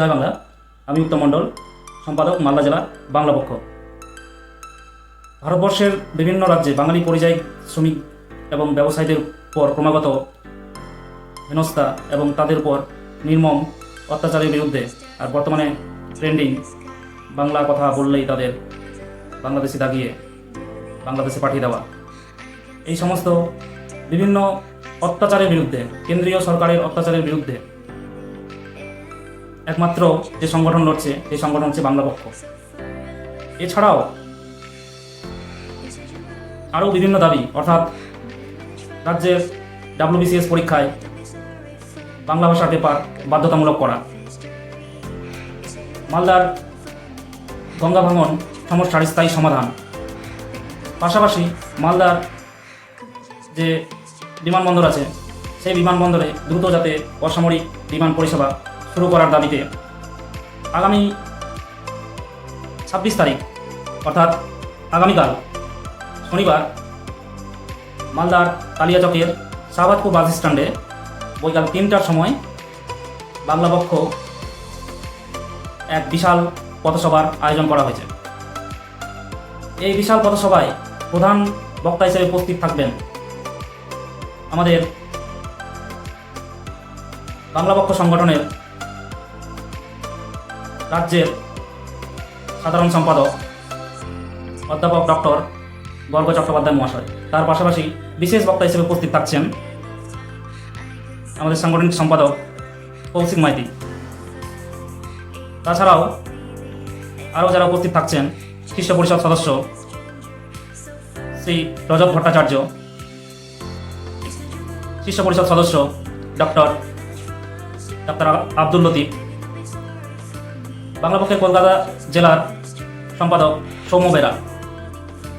জয় বাংলা। আমি উত্তম মণ্ডল, সম্পাদক মালদা জেলা বাংলা পক্ষ। ভারতবর্ষের বিভিন্ন রাজ্যে বাঙালি পরিযায়ী শ্রমিক এবং ব্যবসায়ীদের উপর ক্রমাগত হেনস্থা এবং তাদের উপর নির্মম অত্যাচারের বিরুদ্ধে আর বর্তমানে ট্রেন্ডিং বাংলা কথা বললেই তাদের বাংলাদেশে দাগিয়ে বাংলাদেশে পাঠিয়ে দেওয়া। এই সমস্ত বিভিন্ন অত্যাচারের বিরুদ্ধে, কেন্দ্রীয় সরকারের অত্যাচারের বিরুদ্ধে একমাত্র যে সংগঠন লড়ছে, সেই সংগঠন হচ্ছে বাংলা পক্ষ। এছাড়াও আরও বিভিন্ন দাবি, অর্থাৎ রাজ্যের ডাব্লিউবিসিএস পরীক্ষায় বাংলা ভাষার পেপার বাধ্যতামূলক করা। মালদার গঙ্গা ভাঙন সমস্যার স্থায়ী সমাধান। পাশাপাশি মালদার যে বিমানবন্দর আছে, সেই বিমানবন্দরে দ্রুত যাতে অসামরিক বিমান পরিষেবা শুরু করার দাবিতে। আগামী ছাব্বিশ তারিখ, অর্থাৎ আগামীকাল শনিবার মালদার কালিয়াচকের শাহবাজপুর বাস স্ট্যান্ডে বৈকাল তিনটার সময় বাংলা পক্ষ এক বিশাল পথসভার আয়োজন করা হয়েছে। এই বিশাল পথসভায় প্রধান বক্তা হিসেবে উপস্থিত থাকবেন আমাদের বাংলা পক্ষ সংগঠনের রাজ্যের সাধারণ সম্পাদক, অধ্যাপক ডক্টর গর্গ চট্টোপাধ্যায় মহাশয়। তার পাশাপাশি বিশেষ বক্তা হিসেবে উপস্থিত থাকছেন আমাদের সাংগঠনিক সম্পাদক কৌশিক মাইতি। তাছাড়াও আরও যারা উপস্থিত থাকছেন শিষ্য পরিষদ সদস্য শ্রী রজত ভট্টাচার্য শিষ্য পরিষদ সদস্য ডক্টর ডক্টর আব্দুল লতিফ বাংলা পক্ষের কলকাতা জেলার সম্পাদক সৌম্য বেরা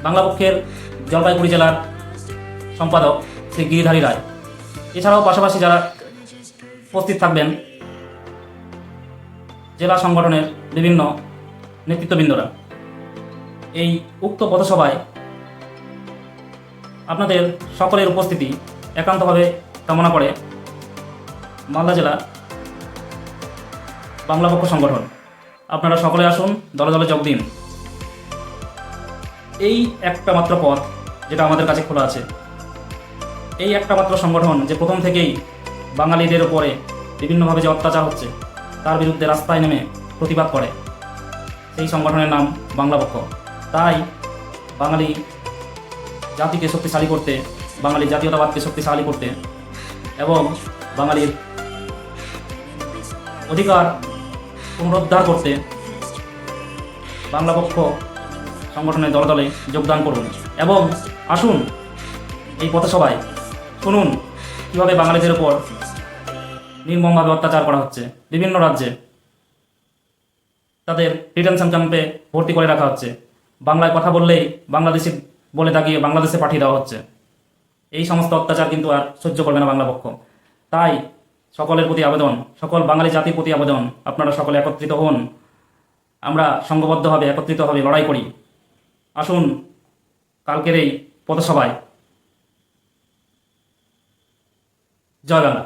বাংলা পক্ষের জলপাইগুড়ি জেলার সম্পাদক শ্রী গিরিধারী রায়। এছাড়াও পাশাপাশি যারা উপস্থিত থাকবেন, জেলা সংগঠনের বিভিন্ন নেতৃত্ববৃন্দরা। এই উক্ত পথসভায় আপনাদের সকলের উপস্থিতি একান্তভাবে কামনা করে মালদা জেলা বাংলা পক্ষ সংগঠন। আপনারা সকলে আসুন, দলে দলে যোগ দিন। এই একটা মাত্র পথ যেটা আমাদের কাছে খোলা আছে। এই একটা মাত্র সংগঠন যে প্রথম থেকেই বাঙালিদের উপরে বিভিন্নভাবে যে অত্যাচার হচ্ছে, তার বিরুদ্ধে রাস্তায় নেমে প্রতিবাদ করে। সেই সংগঠনের নাম বাংলা পক্ষ। তাই বাঙালি জাতিকে শক্তিশালী করতে, বাঙালি জাতীয়তাবাদকে শক্তিশালী করতে এবং বাঙালির অধিকার পুনরুদ্ধার করতে বাংলা পক্ষ সংগঠনের দলে যোগদান করুন। এবং আসুন এই পথসভায় শুনুন কীভাবে বাঙালিদের উপর নির্মমভাবে অত্যাচার করা হচ্ছে। বিভিন্ন রাজ্যে তাদের ডিটেনশন ক্যাম্পে ভর্তি করে রাখা হচ্ছে। বাংলায় কথা বললেই বাংলাদেশি বলে দাগিয়ে বাংলাদেশে পাঠিয়ে দেওয়া হচ্ছে। এই সমস্ত অত্যাচার কিন্তু আর সহ্য করবে না বাংলা পক্ষ। তাই সকলের প্রতি আবেদন, সকল বাঙালি জাতির প্রতি আবেদন, আপনারা সকলে একত্রিত হন। আমরা সংঘবদ্ধভাবে একত্রিতভাবে লড়াই করি। আসুন, কালকের এই পথসভায় জয় বাংলা।